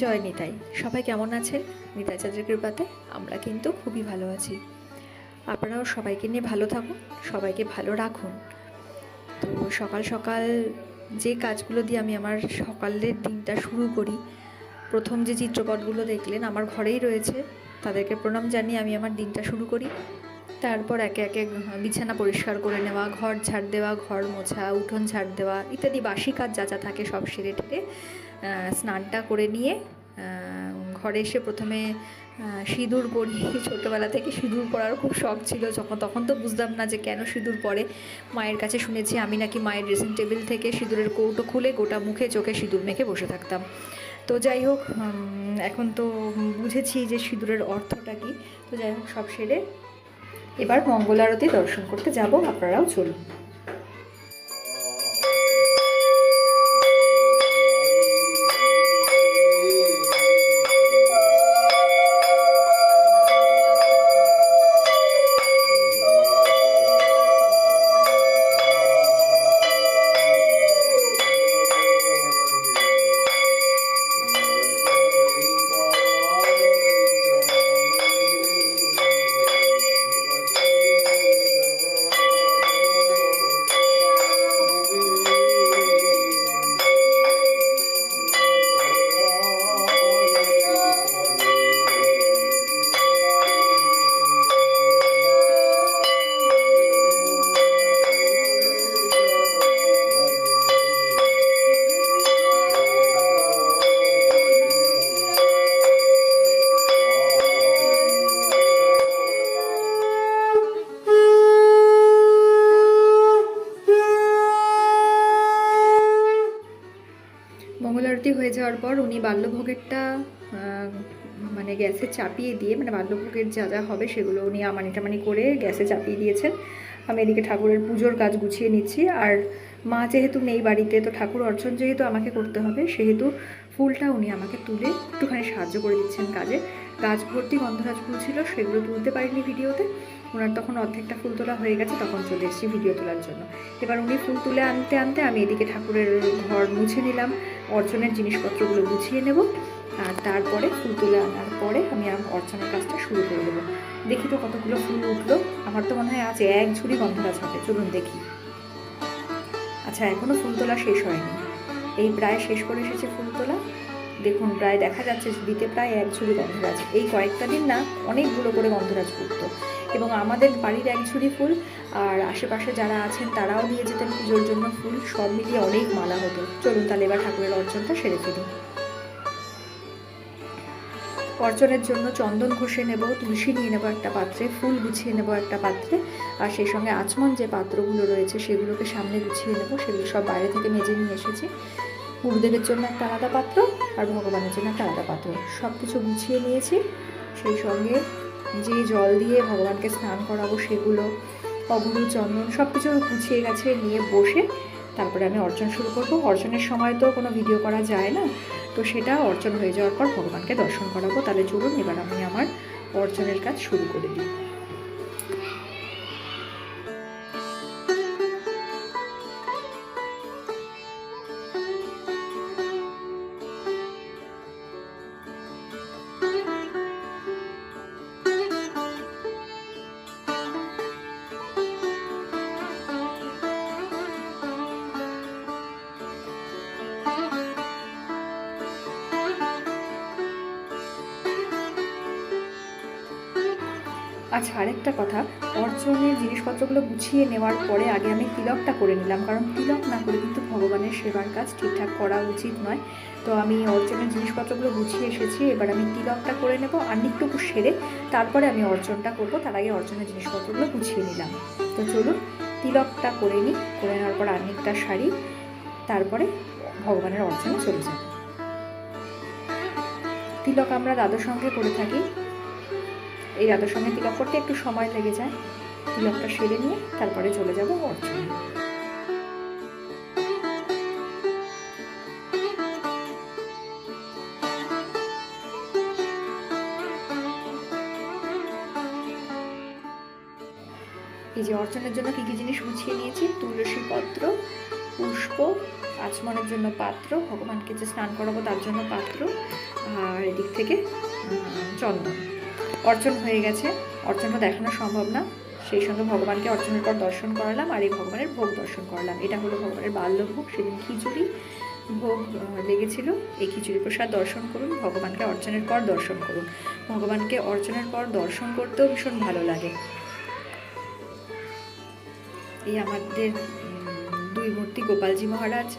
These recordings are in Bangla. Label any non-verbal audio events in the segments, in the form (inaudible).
জয় নিতাই। সবাই কেমন আছেন? নিতাই চাঁদের কৃপাতে আমরা কিন্তু খুবই ভালো আছি। আপনারাও সবাইকে নিয়ে ভালো থাকুন, সবাইকে ভালো রাখুন। তো সকাল সকাল যে কাজগুলো দিয়ে আমি আমার সকালের দিনটা শুরু করি, প্রথম যে চিত্রপটগুলো দেখলেন আমার ঘরেই রয়েছে, তাদেরকে প্রণাম জানিয়ে আমি আমার দিনটা শুরু করি। তারপর একে একে বিছানা পরিষ্কার করে নেওয়া, ঘর ঝাড় দেওয়া, ঘর মোছা, উঠোন ঝাড় দেওয়া ইত্যাদি বাসি কাজ যা যা থাকে সব সেরে টেরে স্নানটা করে নিয়ে ঘরে এসে প্রথমে সিঁদুর পরি ছোটোবেলা থেকে সিঁদুর পরার খুব শখ ছিল। যখন তখন তো বুঝতাম না যে কেন সিঁদুর পরে। মায়ের কাছে শুনেছি আমি নাকি মায়ের ড্রেসিং টেবিল থেকে সিঁদুরের কৌটো খুলে গোটা মুখে চোখে সিঁদুর মেখে বসে থাকতাম। তো যাই হোক এখন তো বুঝেছি যে সিঁদুরের অর্থটা কী। তো যাই হোক, সব সেরে এবার মঙ্গল আরতি দর্শন করতে যাব। আপনারাও চলুন। যাওয়ার পর উনি বাল্যভোগেরটা মানে গ্যাসে চাপিয়ে দিয়ে মানে বাল্যভোগের যা যা হবে সেগুলো উনি আমানি টামানি করে গ্যাসে চাপিয়ে দিয়েছেন। আমি এদিকে ঠাকুরের পুজোর কাজ গুছিয়ে নিচ্ছি। আর মা যেহেতু নেই বাড়িতে, তো ঠাকুর অর্চন যেহেতু আমাকে করতে হবে, সেহেতু ফুলটা উনি আমাকে তুলে একটুখানি সাহায্য করে দিচ্ছেন কাজে। গাছ ভর্তি গন্ধরাজ ফুল ছিল, সেগুলো তুলতে পারিনি ভিডিওতে। ওনার তখন অর্ধেকটা ফুল তোলা হয়ে গেছে, তখন চলে এসেছি ভিডিও তোলার জন্য। এবার উনি ফুল তুলে আনতে আনতে আমি এদিকে ঠাকুরের ঘর মুছে নিলাম, অর্চনের জিনিসপত্রগুলো গুছিয়ে নেব, আর তারপরে ফুল তুলে আনার পরে আমি অর্চনার কাজটা শুরু করে দেবো। দেখি তো কতগুলো ফুল উঠল। আমার তো মনে হয় আছে এক ঝুড়ি গন্ধরাজ হবে, চলুন দেখি। আচ্ছা এখনও ফুল তোলা শেষ হয়নি। এই প্রায় শেষ করে এসেছে ফুল তোলা। দেখুন, প্রায় দেখা যাচ্ছে দিতে প্রায় এক ঝুড়ি গন্ধরাজ। এই কয়েকটা দিন না, অনেকগুলো করে গন্ধরাজ ফুটতো। এবং আমাদের বাড়ির এক ঝুড়ি ফুল আর আশেপাশে যারা আছেন তারাও নিয়ে যেতেন পুজোর জন্য ফুল, সব মিলিয়ে অনেক মালা হতো। চলুন তাহলে এবার ঠাকুরের অর্চনটা সেরে ফেলি। অর্চনের জন্য চন্দন ঘষে নেব, তুলসী নিয়ে নেব একটা পাত্রে, ফুল গুছিয়ে নেব একটা পাত্রে, আর সেই সঙ্গে আচমন যে পাত্রগুলো রয়েছে সেগুলোকে সামনে গুছিয়ে নেব, সেগুলো সব বাইরে থেকে মেজে নিয়ে এসেছি। গুরুদেবের জন্য একটা আলাদা পাত্র আর ভগবানের জন্য একটা আলাদা পাত্র। সব কিছু গুছিয়ে নিয়েছি, সেই সঙ্গে যে জল দিয়ে ভগবানকে স্নান করাবো সেগুলো, অগুরু, চন্দন সব কিছু গুছিয়ে গেছে নিয়ে বসে তারপরে আমি অর্চন শুরু করব। অর্চনের সময় তো কোনো ভিডিও করা যায় না, তো সেটা অর্চন হয়ে যাওয়ার পর ভগবানকে দর্শন করাবো। তাহলে চলুন, এবার আমি আমার অর্চনের কাজ শুরু করে দিই। আচ্ছা আরেকটা কথা। অর্চনের জিনিসপত্রগুলো গুছিয়ে নেওয়ার পরে আগে আমি তিলকটা করে নিলাম, কারণ তিলক না করে কিন্তু ভগবানের সেবার কাজ ঠিকঠাক করা উচিত নয়। তো আমি অর্চনের জিনিসপত্রগুলো গুছিয়ে এসেছি, এবার আমি তিলকটা করে নেব, আর একটুকু সেরে তারপরে আমি অর্চনটা করব, তার আগে অর্চনের জিনিসপত্রগুলো গুছিয়ে নিলাম। তো চলুন, তিলকটা করে নিই, করে নেওয়ার পর আর্নিকটা শাড়ি, তারপরে ভগবানের অর্চনে চলে যাব। তিলক আমরা দাদুর সঙ্গে করে থাকি এই রাতের সঙ্গে তিলক করতে একটু সময় লেগে যায়। তিলকটা সেরে নিয়ে তারপরে চলে যাব অর্চনে। এই যে অর্চনের জন্য কী কী জিনিস গুছিয়ে নিয়েছি? তুলসী পত্র, পুষ্প, আচমনের জন্য পাত্র, ভগবানকে যে স্নান করাবো তার জন্য পাত্র, আর এদিক থেকে চন্দন। অর্চন হয়ে গেছে। অর্চনও দেখানো সম্ভব না। সেই সঙ্গে ভগবানকে অর্চনের পর দর্শন করালাম আর এই ভগবানের ভোগ দর্শন করালাম। এটা হলো ভগবানের বাল্যভোগ। সেদিন খিচুড়ি ভোগ লেগেছিল। এই খিচুড়ি প্রসাদ দর্শন করুন, ভগবানকে অর্চনের পর দর্শন করুন। ভগবানকে অর্চনের পর দর্শন করতেও ভীষণ ভালো লাগে। এই আমাদের দুই মূর্তি গোপালজি মহারাজ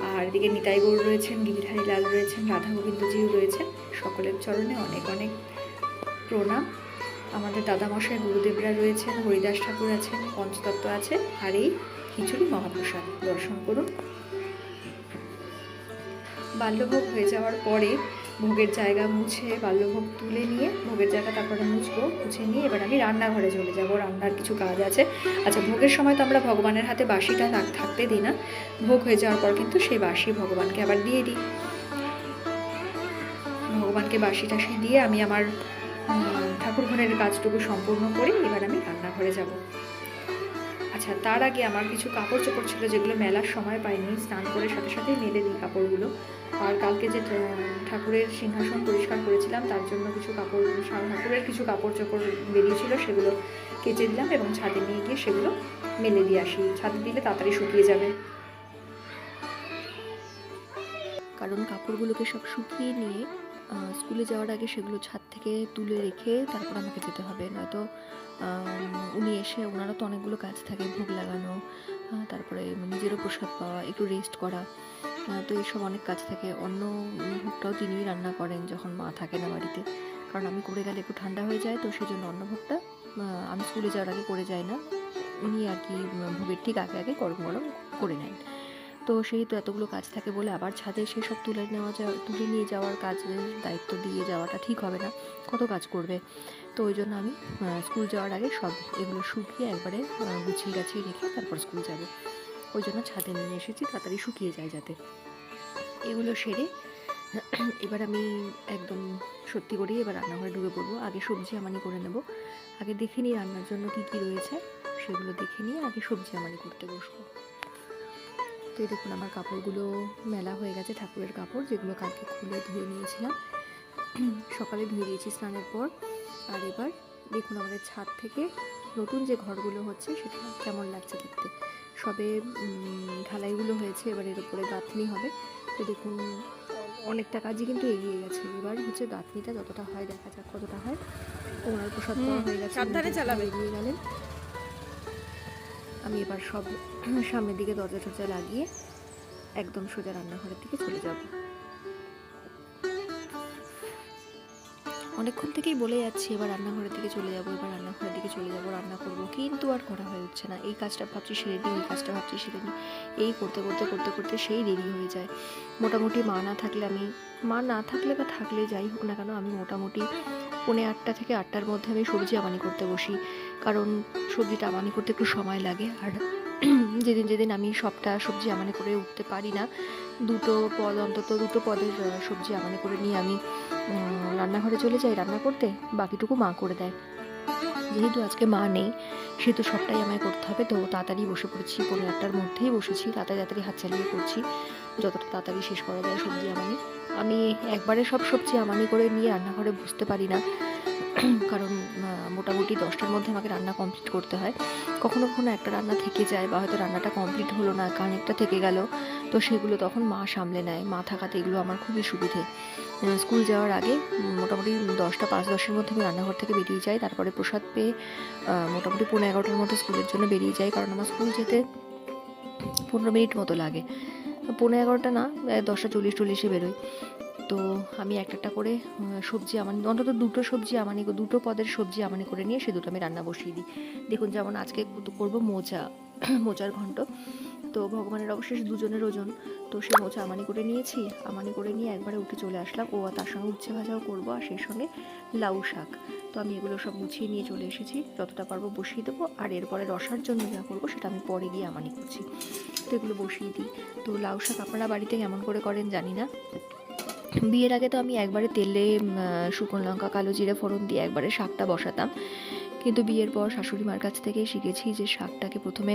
আর এদিকে নিতাই গৌর রয়েছেন, গিরিধারী লাল রয়েছেন, রাধা গোবিন্দজিও রয়েছেন। সকলের চরণে অনেক অনেক প্রণাম। আমাদের দাদামশাই গুরুদেবরা রয়েছেন, হরিদাস ঠাকুর আছেন, পঞ্চতত্ত্ব আছেন আর এই খিচুড়ি মহাপ্রসাদ দর্শন করুন। বাল্যভোগ হয়ে যাওয়ার পরে ভোগের জায়গা মুছে, বাল্যভোগ তুলে নিয়ে, ভোগের জায়গা তারপরে মুছবো, মুছে নিয়ে এবার আমি রান্নাঘরে চলে যাব, রান্নার কিছু কাজ আছে। আচ্ছা ভোগের সময় তো আমরা ভগবানের হাতে বাসিটা থাক- থাকতে দিই না। ভোগ হয়ে যাওয়ার পর কিন্তু সেই বাসি ভগবানকে আবার দিয়ে দিই। ভগবানকে বাসি টাসি দিয়ে আমি আমার ঠাকুর ঘরের কাজটুকু সম্পূর্ণ করে এবার আমি রান্নাঘরে যাব। আচ্ছা তার আগে আমার কিছু কাপড় চোপড় ছিল যেগুলো মেলার সময় পাইনি, স্নান করে সাথে সাথেই মেলে দিই কাপড়গুলো। আর কালকে যে ঠাকুরের সিংহাসন পরিষ্কার করেছিলাম, তার জন্য কিছু কাপড় ঠাকুরের কিছু কাপড় চোপড় বেরিয়েছিল, সেগুলো কেচে দিলাম এবং ছাদে নিয়ে গিয়ে সেগুলো মেলে দিয়ে আসি। ছাদে দিলে তাড়াতাড়ি শুকিয়ে যাবে। কারণ কাপড়গুলোকে সব শুকিয়ে নিয়ে স্কুলে যাওয়ার আগে সেগুলো ছাদ থেকে তুলে রেখে তারপর আমাকে যেতে হবে। নয়তো উনি এসে ওনারও তো অনেকগুলো কাজ থাকে, ভোগ লাগানো তারপরে নিজেরও প্রসাদ পাওয়া, একটু রেস্ট করা তো এইসব অনেক কাজ থাকে। অন্য ভোগটাও তিনিই রান্না করেন যখন মা থাকে না বাড়িতে। কারণ আমি করে গেলে একটু ঠান্ডা হয়ে যায়, তো সেই জন্য অন্য ভোগটা আমি স্কুলে যাওয়ার আগে করে যাই না। উনি আর কি ভোগের ঠিক আগে আগে গরম গরম করে নেন। তো সেই তো এতগুলো কাজ থাকে বলে আবার ছাদে সেই সব তুলে নেওয়া যাওয়া তুলে নিয়ে যাওয়ার কাজের দায়িত্ব দিয়ে যাওয়াটা ঠিক হবে না। কত কাজ করবে? তো ওই জন্য আমি স্কুল যাওয়ার আগে সব এগুলো শুকিয়ে একবারে গুছিয়ে গাছিয়ে রেখে তারপর স্কুল যাব। ওই জন্য ছাদে নিয়ে এসেছি, তাড়াতাড়ি শুকিয়ে যায় যাতে। এগুলো সেরে (clears throat) এবার আমি একদম সত্যি করেই এবার রান্নাঘরে ঢুকে পড়ব। আগে সবজি আমানি করে নেব। আগে দেখে নিই রান্নার জন্য কী কী রয়েছে, সেগুলো দেখে নিয়ে আগে সবজি আমানি করতে বসবো। তো এই দেখুন আমার কাপড়গুলো মেলা হয়ে গেছে ঠাকুরের কাপড় যেগুলো কালকে খুলে ধুয়ে নিয়েছিলাম। সকালে ধুয়ে দিয়েছি স্নানের পর। আর এবার দেখুন আমাদের ছাদ থেকে নতুন যে ঘরগুলো হচ্ছে সেটা কেমন লাগছে দেখতে। সবে ঢালাইগুলো হয়েছে এবার এর উপরে গাঁথনি হবে। তো দেখুন অনেকটা কাজই কিন্তু এগিয়ে গেছে। এবার হচ্ছে গাঁথনিটা যতটা হয় দেখা যাক কতটা হয়। ওনার প্রসাদ হয়ে গেছে। চালাবে। এগিয়ে গেলেন। আমি এবার সব (clears throat) সামনের দিকে দরজা টরজা লাগিয়ে একদম সোজা রান্নাঘরের দিকে চলে যাব। অনেকক্ষণ থেকেই বলে যাচ্ছি, এবার রান্নাঘরের দিকে চলে যাব, এবার রান্নাঘরের দিকে চলে যাব, রান্না করব। কিন্তু আর করা হয়ে উঠছে না। এই কাজটা ভাবছি সেরে নিই ওই কাজটা ভাবছি সেরে নিই। এই করতে করতে করতে করতে সেই দেরি হয়ে যায়। মোটামুটি মা না থাকলে আমি, মা না থাকলে বা থাকলে যাই হোক না কেন, আমি মোটামুটি পৌনে আটটা থেকে আটটার মধ্যে আমি সবজি আমানি করতে বসি। কারণ সবজিটা আমানি করতে একটু সময় লাগে। আর (clears throat) যেদিন যেদিন আমি সবটা সবজি আমানি করে উঠতে পারি না, দুটো পদ, অন্তত দুটো পদের সবজি আমানি করে নিয়ে আমি রান্নাঘরে চলে যাই রান্না করতে, বাকিটুকু মা করে দেয়। যেহেতু আজকে মা নেই সেহেতু সবটাই আমায় করতে হবে, তো তাড়াতাড়ি বসে পড়েছি, পনেরো আটটার মধ্যেই বসেছি, তাড়াতাড়ি তাড়াতাড়ি হাত চালিয়ে করছি, যতটা তাড়াতাড়ি শেষ করা যায় সবজি আমানি। আমি একবারে সব সবজি আমানি করে নিয়ে রান্নাঘরে বসতে পারি না কারণ মোটামুটি দশটার মধ্যে আমাকে রান্না কমপ্লিট করতে হয়। কখনো কখনো একটা রান্না থেকে যায় বা হয়তো রান্নাটা কমপ্লিট হলো না কানেকটা থেকে গেল, তো সেগুলো তখন মা সামলে নেয়। মা থাকাতে এগুলো আমার খুবই সুবিধে। স্কুল যাওয়ার আগে মোটামুটি দশটা, পাঁচ, দশের মধ্যে আমি রান্নাঘর থেকে বেরিয়ে যাই। তারপরে প্রসাদ পেয়ে মোটামুটি পনেরো এগারোটার মধ্যে স্কুলের জন্য বেরিয়ে যাই। কারণ আমার স্কুল যেতে পনেরো মিনিট মতো লাগে। পনেরো এগারোটা না দশটা চল্লিশ, চল্লিশে বেরোই। তো আমি একটা একটা করে সবজি আমানি, অন্তত দুটো সবজি আমানি, দুটো পদের সবজি আমানি করে নিয়ে সে দুটো আমি রান্না বসিয়ে দিই। দেখুন যেমন আজকে করব মোজা মোজার ঘন্ট। তো ভগবানের অবশেষ দুজনের ওজন। তো সে মোচা আমানি করে নিয়েছি, আমানি করে নিয়ে একবারে উঠে চলে আসলাম। ও তার সঙ্গে উচ্ছে ভাজাও করব আর সেই সঙ্গে লাউ শাক। তো আমি এগুলো সব গুছিয়ে নিয়ে চলে এসেছি। যতটা পারব বসিয়ে দেবো। আর এরপরে রসার জন্য যা করব সেটা আমি পরে গিয়ে আমানি করছি। তো এগুলো বসিয়ে দিই। তো লাউ শাক আপনারা বাড়িতে কেমন করে করেন জানি না। বিয়ের আগে তো আমি একবারে তেলে শুকনো লঙ্কা, কালো জিরে, ফোড়ন দিয়ে একবারে শাকটা বসাতাম। কিন্তু বিয়ের পর শাশুড়ি মার কাছ থেকে শিখেছি যে শাকটাকে প্রথমে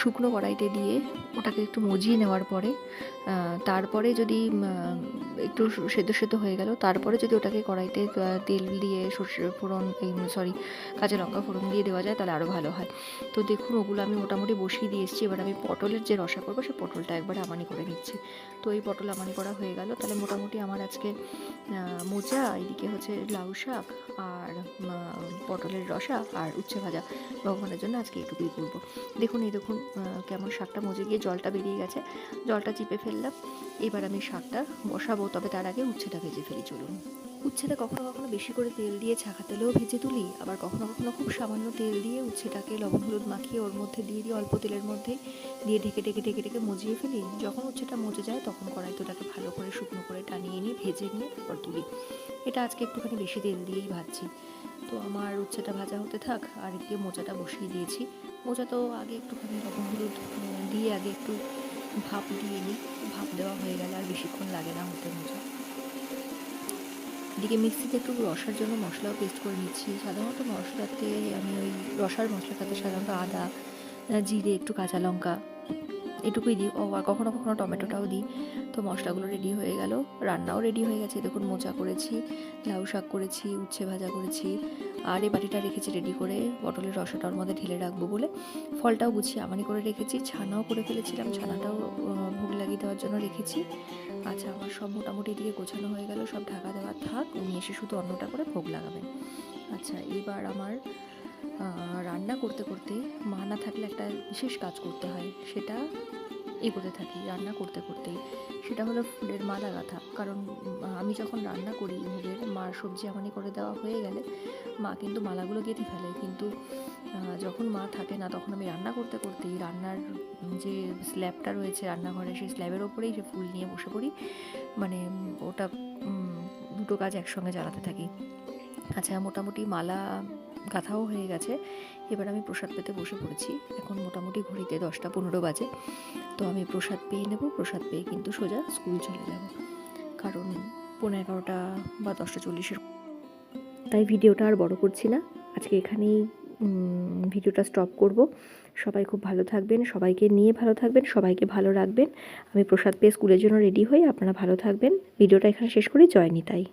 শুকনো কড়াইতে দিয়ে ওটাকে একটু মজিয়ে নেওয়ার পরে তারপরে যদি একটু সেদ্ধ সেদ্ধ হয়ে গেল, তারপরে যদি ওটাকে কড়াইতে তেল দিয়ে সর্ষে ফোড়ন, এই সরি কাঁচা লঙ্কা ফোড়ন দিয়ে দেওয়া যায় তাহলে আরও ভালো হয়। তো দেখুন ওগুলো আমি মোটামুটি বসিয়ে দিয়ে এসেছি এবার আমি পটলের যে রসা করব সেই পটলটা একবার আমানি করে নিচ্ছি। তো এই পটল আমানি করা হয়ে গেল, তাহলে মোটামুটি আমার আজকে মোচা, এদিকে হচ্ছে লাউ শাক আর পটলের রসা আর উচ্ছে ভাজা ভগবানের জন্য আজকে এইটুকুই করব দেখুন, এই দেখুন কেমন শাকটা মজে গিয়ে জলটা বেরিয়ে গেছে। জলটা চিপে ফেললাম। এবার আমি শাকটা বসাবো, তবে তার আগে উচ্ছেটা ভেজে ফেলি, চলুন। উচ্ছেটা কখনো কখনো বেশি করে তেল দিয়ে ছাকা তেলেও ভেজে তুলি, আবার কখনো কখনো খুব সামান্য তেল দিয়ে উচ্ছেটাকে লবণ হলুদ মাখিয়ে ওর মধ্যে দিয়ে দিই, অল্প তেলের মধ্যে দিয়ে ঢেকে ঢেকে ঢেকে ঢেকে মজিয়ে ফেলি। যখন উচ্ছেটা মজে যায়, তখন কড়াইতে ওটাকে ভালো করে শুকনো করে টানিয়ে নিয়ে, ভেজে নিয়ে তারপর তুলি। এটা আজকে একটুখানি বেশি তেল দিয়েই ভাজছি। তো আমার উচ্ছেটা ভাজা হতে থাক, আর এদিকে মোচাটা বসিয়ে দিয়েছি। মোচা তো আগে একটুখানি লবণ হলুদ দিয়ে আগে একটু ভাপ দিয়ে নিই। ভাপ দেওয়া হয়ে গেলে আর বেশিক্ষণ লাগে না হতে মোচা। এদিকে মিক্সিতে একটু রসার জন্য মশলাও পেস্ট করে নিচ্ছি। সাধারণত মশলাতে আমি ওই রসার মশলাটাতে সাধারণত আদা, জিরে, একটু কাঁচা লঙ্কা এটুকুই দিই। ও আর কখনো কখনো টমেটোটাও দিই। তো মশলাগুলো রেডি হয়ে গেল। রান্নাও রেডি হয়ে গেছে। দেখুন, মোচা করেছি, লাউ শাক করেছি, উচ্ছে ভাজা করেছি। আর এই বাটিটা রেখেছি রেডি করে। পটলের রসাটার মধ্যে ঢেলে রাখব বলে ফলটাও গুছিয়ে আমানি করে রেখেছি। ছানাও করে ফেলেছিলাম। ছানাটাও ভোগ লাগিয়ে দেওয়ার জন্য রেখেছি। আচ্ছা আমার সব মোটামুটি দিয়ে গোছানো হয়ে গেল। সব ঢাকা দেওয়া থাক। উনি এসে শুধু অন্যটা করে ভোগ লাগাবেন। আচ্ছা এবার আমার রান্না করতে করতে মা না থাকলে একটা বিশেষ কাজ করতে হয়, সেটা এগোতে থাকি, রান্না করতে করতে। সেটা হলো ফুলের মালা গাঁথা। কারণ আমি যখন রান্না করি ভোগের মার সবজি আমানি করে দেওয়া হয়ে গেলে মা কিন্তু মালাগুলো গেঁথে ফেলে। কিন্তু যখন মা থাকে না, তখন আমি রান্না করতে করতেই রান্নার যে স্ল্যাবটা রয়েছে রান্নাঘরে, সেই স্ল্যাবের ওপরেই সে ফুল নিয়ে বসে পড়ি। মানে ওটা দুটো কাজ একসঙ্গে চালাতে থাকি। আচ্ছা মোটামুটি মালা গাঁথাও হয়ে গেছে। এবার আমি প্রসাদ পেতে বসে পড়েছি। এখন মোটামুটি ঘড়িতে দশটা পনেরো বাজে। তো আমি প্রসাদ পেয়ে নেব। প্রসাদ পেয়ে কিন্তু সোজা স্কুল চলে যাব। কারণ পনেরো এগারোটা বা দশটা চল্লিশের তাই ভিডিওটা আর বড় করছি না। আজকে এখানেই ভিডিওটা স্টপ করব। সবাই খুব ভালো থাকবেন, সবাইকে নিয়ে ভালো থাকবেন, সবাইকে ভালো রাখবেন। আমি প্রসাদ পেয়ে স্কুলের জন্য রেডি হই আপনারা ভালো থাকবেন। ভিডিওটা এখানে শেষ করি। জয় নিতাই।